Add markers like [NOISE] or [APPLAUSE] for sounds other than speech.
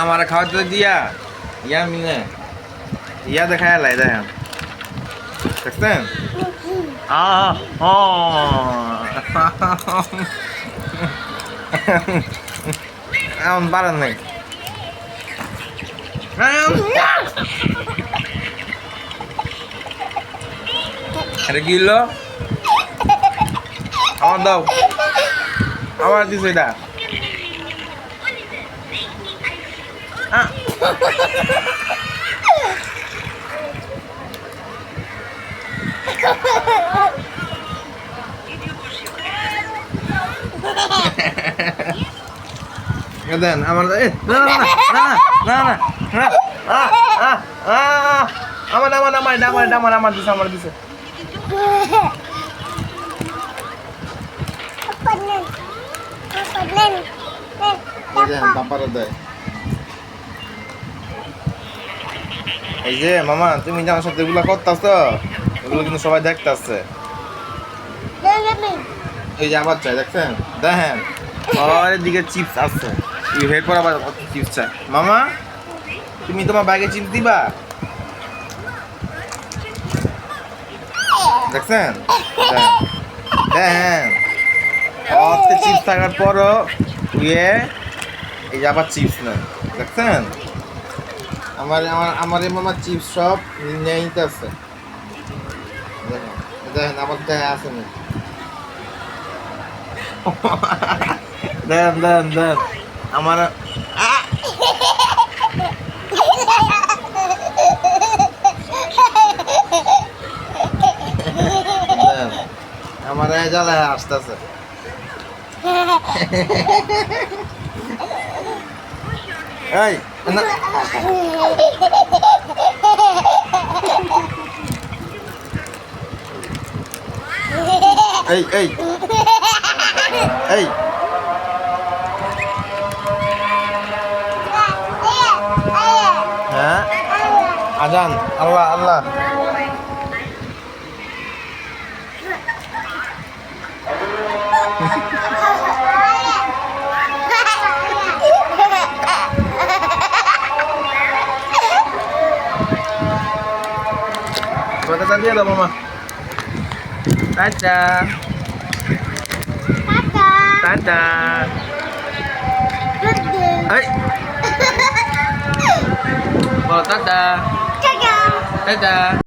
আমার খাওয়াতে দিয়া ইয়া মিলে। ইয়া দেখা লাই দেখেন। দেখছেন? এমন পারেন নাই। হলো আমার দাও। আমার দিছে এটা। দেন, আমার এ, না না না না না না আমার আমার আমার আমার আমার আমার দিছে আমার দিছে। যে, মামা, তুমি এগুলো করতেছ, এগুলো কিন্তু সবাই এই যে আবার চাই, দেখছেন? দেখেন দিকে চিপস হেড পর আবার চিপস চাই। মামা, তুমি তোমার ব্যাগে চিপস দিবা? দেখছেন। দেখেন। অতে চিপস থাকার পরও ইয়ে এই যে আবার চিপস নেন, দেখছেন? আমার আমার আমার এই মামা চিপস সব নিয়ে নিতেছে দেখেন দেখেন আমার দেয়, আছে না দেন দেন দেন, আমার আমার জ্বালায় আসতেছে এই না এই এই এই হ্যাঁ আজান আল্লাহ আল্লাহ Pagi tadi ada mama. Tada. Tada. Tada. Hai. [LAUGHS] Oh, tada. Tada. Tada.